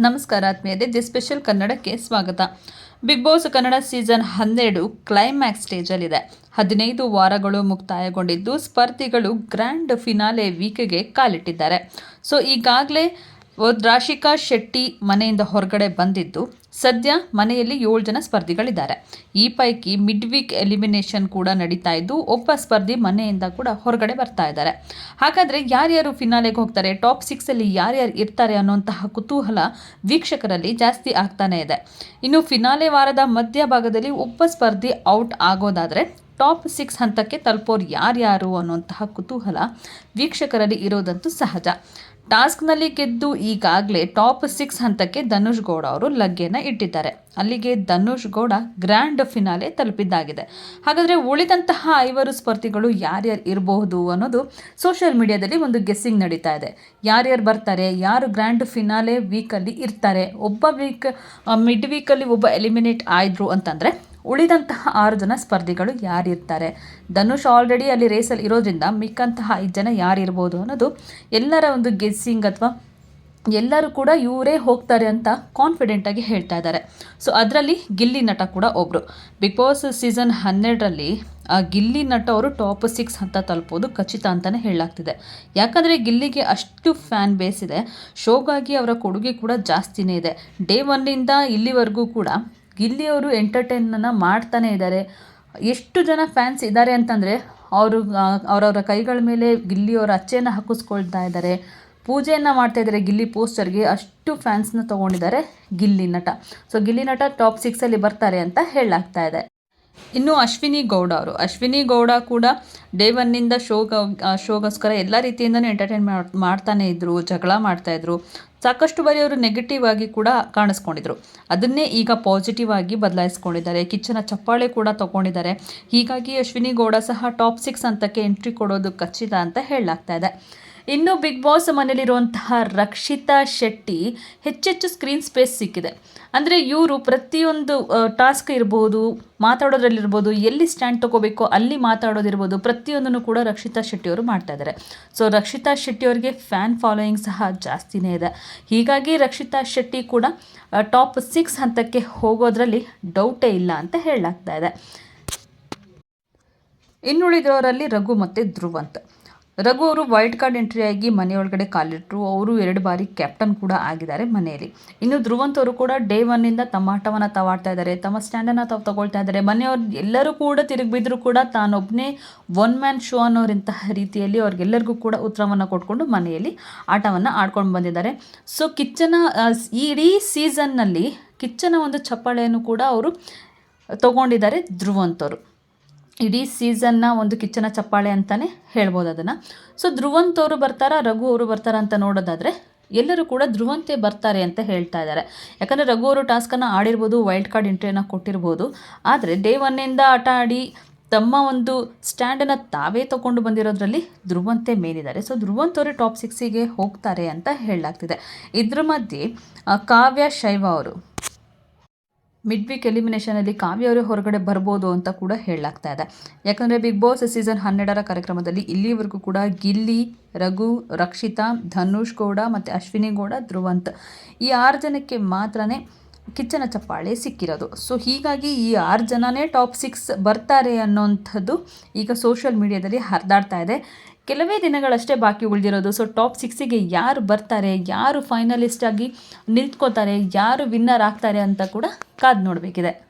ನಮಸ್ಕಾರ, ಆತ್ಮೀಯರೇ. The special ಕನ್ನಡಕ್ಕೆ ಸ್ವಾಗತ. ಬಿಗ್ ಬಾಸ್ ಕನ್ನಡ ಸೀಸನ್ ಹನ್ನೆರಡು ಕ್ಲೈಮ್ಯಾಕ್ಸ್ ಸ್ಟೇಜಲ್ಲಿದೆ. ಹದಿನೈದು ವಾರಗಳು ಮುಕ್ತಾಯಗೊಂಡಿದ್ದು, ಸ್ಪರ್ಧಿಗಳು ಗ್ರ್ಯಾಂಡ್ ಫಿನಾಲೆ ವೀಕ್ಗೆ ಕಾಲಿಟ್ಟಿದ್ದಾರೆ. ಸೊ, ಈಗಾಗಲೇ ರಾಶಿಕಾ ಶೆಟ್ಟಿ ಮನೆಯಿಂದ ಹೊರಗಡೆ ಬಂದಿದ್ದು, ಸದ್ಯ ಮನೆಯಲ್ಲಿ ಏಳು ಜನ ಸ್ಪರ್ಧಿಗಳಿದ್ದಾರೆ. ಈ ಪೈಕಿ ಮಿಡ್ ವೀಕ್ ಎಲಿಮಿನೇಷನ್ ಕೂಡ ನಡೀತಾ ಇದ್ದು, ಒಬ್ಬ ಸ್ಪರ್ಧಿ ಮನೆಯಿಂದ ಕೂಡ ಹೊರಗಡೆ ಬರ್ತಾ ಇದ್ದಾರೆ. ಹಾಗಾದರೆ ಯಾರ್ಯಾರು ಫಿನಾಲೆಗೆ ಹೋಗ್ತಾರೆ ಟಾಪ್ ಸಿಕ್ಸಲ್ಲಿ ಯಾರ್ಯಾರು ಇರ್ತಾರೆ ಅನ್ನುವಂತಹ ಕುತೂಹಲ ವೀಕ್ಷಕರಲ್ಲಿ ಜಾಸ್ತಿ ಆಗ್ತಾನೆ ಇದೆ. ಇನ್ನು ಫಿನಾಲೆ ವಾರದ ಮಧ್ಯಭಾಗದಲ್ಲಿ ಒಬ್ಬ ಸ್ಪರ್ಧಿ ಔಟ್ ಆಗೋದಾದರೆ ಟಾಪ್ ಸಿಕ್ಸ್ ಹಂತಕ್ಕೆ ತಲುಪೋರು ಯಾರ್ಯಾರು ಅನ್ನುವಂತಹ ಕುತೂಹಲ ವೀಕ್ಷಕರಲ್ಲಿ ಇರೋದಂತೂ ಸಹಜ. ಟಾಸ್ಕ್ನಲ್ಲಿ ಗೆದ್ದು ಈಗಾಗಲೇ ಟಾಪ್ ಸಿಕ್ಸ್ ಹಂತಕ್ಕೆ ಧನುಷ್ ಗೌಡ ಅವರು ಲಗ್ಗೆನ ಇಟ್ಟಿದ್ದಾರೆ. ಅಲ್ಲಿಗೆ ಧನುಷ್ ಗೌಡ ಗ್ರ್ಯಾಂಡ್ ಫಿನಾಲೆ ತಲುಪಿದ್ದಾಗಿದೆ. ಹಾಗಾದರೆ ಉಳಿದಂತಹ ಐವರು ಸ್ಪರ್ಧಿಗಳು ಯಾರ್ಯಾರು ಇರಬಹುದು ಅನ್ನೋದು ಸೋಷಿಯಲ್ ಮೀಡಿಯಾದಲ್ಲಿ ಒಂದು ಗೆಸ್ಸಿಂಗ್ ನಡೀತಾ ಇದೆ. ಯಾರ್ಯಾರು ಬರ್ತಾರೆ, ಯಾರು ಗ್ರ್ಯಾಂಡ್ ಫಿನಾಲೆ ವೀಕಲ್ಲಿ ಇರ್ತಾರೆ, ಒಬ್ಬ ವೀಕ್ ಮಿಡ್ ವೀಕಲ್ಲಿ ಒಬ್ಬ ಎಲಿಮಿನೇಟ್ ಆಯಿದ್ರು ಅಂತಂದರೆ ಉಳಿದಂತಹ ಆರು ಜನ ಸ್ಪರ್ಧಿಗಳು ಯಾರಿರ್ತಾರೆ? ಧನುಷ್ ಆಲ್ರೆಡಿ ಅಲ್ಲಿ ರೇಸಲ್ಲಿ ಇರೋದ್ರಿಂದ ಮಿಕ್ಕಂತಹ ಐದು ಜನ ಯಾರಿರ್ಬೋದು ಅನ್ನೋದು ಎಲ್ಲರ ಒಂದು ಗೆಸ್ಸಿಂಗ್ ಅಥವಾ ಎಲ್ಲರೂ ಕೂಡ ಇವರೇ ಹೋಗ್ತಾರೆ ಅಂತ ಕಾನ್ಫಿಡೆಂಟಾಗಿ ಹೇಳ್ತಾ ಇದ್ದಾರೆ. ಸೊ ಅದರಲ್ಲಿ ಗಿಲ್ಲಿ ನಟ ಕೂಡ ಒಬ್ಬರು ಬಿಗ್ ಬಾಸ್ ಸೀಸನ್ ಹನ್ನೆರಡರಲ್ಲಿ, ಆ ಗಿಲ್ಲಿ ನಟ ಅವರು ಟಾಪ್ ಸಿಕ್ಸ್ ಅಂತ ತಲುಪೋದು ಖಚಿತ ಅಂತಲೇ ಹೇಳಲಾಗ್ತಿದೆ. ಯಾಕಂದರೆ ಗಿಲ್ಲಿಗೆ ಅಷ್ಟು ಫ್ಯಾನ್ ಬೇಸ್ ಇದೆ. ಶೋಗಾಗಿ ಅವರ ಕೊಡುಗೆ ಕೂಡ ಜಾಸ್ತಿನೇ ಇದೆ. ಡೇ ಒನ್ನಿಂದ ಇಲ್ಲಿವರೆಗೂ ಕೂಡ ಗಿಲ್ಲಿಯವರು ಎಂಟರ್ಟೈನನ್ನು ಮಾಡ್ತಾನೆ ಇದ್ದಾರೆ. ಎಷ್ಟು ಜನ ಫ್ಯಾನ್ಸ್ ಇದ್ದಾರೆ ಅಂತಂದರೆ, ಅವರು ಅವರವರ ಕೈಗಳ ಮೇಲೆ ಗಿಲ್ಲಿಯವರ ಅಚ್ಚೆಯನ್ನು ಹಾಕಿಸ್ಕೊಳ್ತಾ ಇದ್ದಾರೆ. ಪೂಜೆಯನ್ನು ಮಾಡ್ತಾ ಇದ್ದಾರೆ ಗಿಲ್ಲಿ ಪೋಸ್ಟರ್ಗೆ ಅಷ್ಟು ಫ್ಯಾನ್ಸ್ನ ತೊಗೊಂಡಿದ್ದಾರೆ ಗಿಲ್ಲಿ ನಟ. ಸೊ ಗಿಲ್ಲಿ ನಟ ಟಾಪ್ ಸಿಕ್ಸಲ್ಲಿ ಬರ್ತಾರೆ ಅಂತ ಹೇಳಾಗ್ತಾ ಇದೆ. ಇನ್ನು ಅಶ್ವಿನಿ ಗೌಡ ಅವರು. ಅಶ್ವಿನಿ ಗೌಡ ಕೂಡ ಡೇ ಒನ್ನಿಂದ ಶೋಗ ಶೋಗೋಸ್ಕರ ಎಲ್ಲ ರೀತಿಯಿಂದನೂ ಎಂಟರ್ಟೈನ್ ಮಾಡ್ತಾನೆ ಇದ್ದರು ಜಗಳ ಮಾಡ್ತಾಯಿದ್ರು ಸಾಕಷ್ಟು ಬಾರಿ ಅವರು ನೆಗೆಟಿವ್ ಆಗಿ ಕೂಡ ಕಾಣಿಸ್ಕೊಂಡಿದ್ರು. ಅದನ್ನೇ ಈಗ ಪಾಸಿಟಿವ್ ಆಗಿ ಬದಲಾಯಿಸ್ಕೊಂಡಿದ್ದಾರೆ. ಕಿಚ್ಚನ ಚಪ್ಪಾಳೆ ಕೂಡ ತಗೊಂಡಿದ್ದಾರೆ. ಹೀಗಾಗಿ ಅಶ್ವಿನಿ ಗೌಡ ಸಹ ಟಾಪ್ ಸಿಕ್ಸ್ ಹಂತಕ್ಕೆ ಎಂಟ್ರಿ ಕೊಡೋದು ಖಚಿತ ಅಂತ ಹೇಳಲಾಗ್ತಾ ಇದೆ. ಇನ್ನು ಬಿಗ್ ಬಾಸ್ ಮನೆಯಲ್ಲಿರುವಂತಹ ರಕ್ಷಿತಾ ಶೆಟ್ಟಿ ಹೆಚ್ಚೆಚ್ಚು ಸ್ಕ್ರೀನ್ ಸ್ಪೇಸ್ ಸಿಕ್ಕಿದೆ. ಅಂದರೆ ಇವರು ಪ್ರತಿಯೊಂದು ಟಾಸ್ಕ್ ಇರ್ಬೋದು, ಮಾತಾಡೋದ್ರಲ್ಲಿರ್ಬೋದು, ಎಲ್ಲಿ ಸ್ಟ್ಯಾಂಡ್ ತೊಗೋಬೇಕು ಅಲ್ಲಿ ಮಾತಾಡೋದಿರ್ಬೋದು, ಪ್ರತಿಯೊಂದನ್ನು ಕೂಡ ರಕ್ಷಿತಾ ಶೆಟ್ಟಿಯವರು ಮಾಡ್ತಾ ಇದ್ದಾರೆ ಸೊ, ರಕ್ಷಿತಾ ಶೆಟ್ಟಿಯವರಿಗೆ ಫ್ಯಾನ್ ಫಾಲೋಯಿಂಗ್ ಸಹ ಜಾಸ್ತಿನೇ ಇದೆ. ಹೀಗಾಗಿ ರಕ್ಷಿತಾ ಶೆಟ್ಟಿ ಕೂಡ ಟಾಪ್ ಸಿಕ್ಸ್ ಹಂತಕ್ಕೆ ಹೋಗೋದ್ರಲ್ಲಿ ಡೌಟೇ ಇಲ್ಲ ಅಂತ ಹೇಳಲಾಗ್ತಾ ಇದೆ. ಇನ್ನುಳಿದವರಲ್ಲಿ ರಘು ಮತ್ತು ಧ್ರುವಂತ್. ರಘು ಅವರು ವೈಲ್ಡ್ ಕಾರ್ಡ್ ಎಂಟ್ರಿ ಆಗಿ ಮನೆಯೊಳಗಡೆ ಕಾಲಿಟ್ಟರು ಅವರು ಎರಡು ಬಾರಿ ಕ್ಯಾಪ್ಟನ್ ಕೂಡ ಆಗಿದ್ದಾರೆ ಮನೆಯಲ್ಲಿ. ಇನ್ನು ಧ್ರುವಂತ್ ಅವರು ಕೂಡ ಡೇ ಒನ್ನಿಂದ ತಮ್ಮ ಆಟವನ್ನು ತವಾಡ್ತಾ ಇದ್ದಾರೆ. ತಮ್ಮ ಸ್ಟ್ಯಾಂಡನ್ನು ತಾವು ತಗೊಳ್ತಾ ಇದ್ದಾರೆ. ಮನೆಯವ್ರು ಎಲ್ಲರೂ ಕೂಡ ತಿರುಗಿಬಿದ್ರು ಕೂಡ ತಾನೊಬ್ಬನೇ ಒನ್ ಮ್ಯಾನ್ ಶೋ ಅನ್ನೋರಿಂತಹ ರೀತಿಯಲ್ಲಿ ಅವ್ರಿಗೆಲ್ಲರಿಗೂ ಕೂಡ ಉತ್ತರವನ್ನು ಕೊಟ್ಕೊಂಡು ಮನೆಯಲ್ಲಿ ಆಟವನ್ನು ಆಡ್ಕೊಂಡು ಬಂದಿದ್ದಾರೆ. ಸೊ ಕಿಚ್ಚನ ಇಡೀ ಸೀಸನ್ನಲ್ಲಿ ಕಿಚ್ಚನ ಒಂದು ಚಪ್ಪಾಳೆಯನ್ನು ಕೂಡ ಅವರು ತಗೊಂಡಿದ್ದಾರೆ ಧ್ರುವಂತವರು ಇಡೀ ಸೀಸನ್ನ ಒಂದು ಕಿಚ್ಚನ ಚಪ್ಪಾಳೆ ಅಂತಲೇ ಹೇಳ್ಬೋದು ಅದನ್ನು. ಸೊ ಧ್ರುವಂತ ಅವರು ಬರ್ತಾರಾ, ರಘು ಅವರು ಬರ್ತಾರಾ ಅಂತ ನೋಡೋದಾದರೆ ಎಲ್ಲರೂ ಕೂಡ ಧ್ರುವಂತೆ ಬರ್ತಾರೆ ಅಂತ ಹೇಳ್ತಾ ಇದ್ದಾರೆ. ಯಾಕಂದರೆ ರಘು ಅವರು ಟಾಸ್ಕನ್ನು ಆಡಿರ್ಬೋದು ವೈಲ್ಡ್ ಕಾರ್ಡ್ ಎಂಟ್ರಿಯನ್ನು ಕೊಟ್ಟಿರ್ಬೋದು. ಆದರೆ ಡೇ ಒನ್ನಿಂದ ಆಟ ಆಡಿ ತಮ್ಮ ಒಂದು ಸ್ಟ್ಯಾಂಡನ್ನು ತಾವೇ ತಗೊಂಡು ಬಂದಿರೋದ್ರಲ್ಲಿ ಧ್ರುವಂತೆ ಮೇಲಿದ್ದಾರೆ ಸೊ ಧ್ರುವಂತವರು ಟಾಪ್ ಸಿಕ್ಸಿಗೆ ಹೋಗ್ತಾರೆ ಅಂತ ಹೇಳಲಾಗ್ತಿದೆ. ಇದ್ರ ಮಧ್ಯೆ ಕಾವ್ಯ ಶೈವ ಅವರು ಮಿಡ್ ವೀಕ್ ಎಲಿಮಿನೇಷನಲ್ಲಿ ಕಾವ್ಯವರೇ ಹೊರಗಡೆ ಬರ್ಬೋದು ಅಂತ ಕೂಡ ಹೇಳಲಾಗ್ತಾ ಇದೆ. ಯಾಕಂದರೆ ಬಿಗ್ ಬಾಸ್ ಸೀಸನ್ ಹನ್ನೆರಡರ ಕಾರ್ಯಕ್ರಮದಲ್ಲಿ ಇಲ್ಲಿವರೆಗೂ ಕೂಡ ಗಿಲ್ಲಿ, ರಘು, ರಕ್ಷಿತಾ, ಧನುಷ್ ಗೌಡ ಮತ್ತು ಅಶ್ವಿನಿ ಗೌಡ, ಧ್ರುವಂತ್ ಈ ಆರು ಜನಕ್ಕೆ ಮಾತ್ರನೇ ಕಿಚ್ಚನ ಚಪ್ಪಾಳೆ ಸಿಕ್ಕಿರೋದು. ಸೊ ಹೀಗಾಗಿ ಈ ಆರು ಜನನೇ ಟಾಪ್ ಸಿಕ್ಸ್ ಬರ್ತಾರೆ ಅನ್ನೋಂಥದ್ದು ಈಗ ಸೋಷಿಯಲ್ ಮೀಡಿಯಾದಲ್ಲಿ ಹರಿದಾಡ್ತಾ ಇದೆ. ಕೆಲವೇ ದಿನಗಳಷ್ಟೇ ಬಾಕಿ ಉಳಿದಿರೋದು. ಸೊ ಟಾಪ್ ಸಿಕ್ಸಿಗೆ ಯಾರು ಬರ್ತಾರೆ, ಯಾರು ಫೈನಲಿಸ್ಟ್ ಆಗಿ ನಿಂತ್ಕೋತಾರೆ, ಯಾರು ವಿನ್ನರ್ ಆಗ್ತಾರೆ ಅಂತ ಕೂಡ ಕಾದು ನೋಡಬೇಕಿದೆ.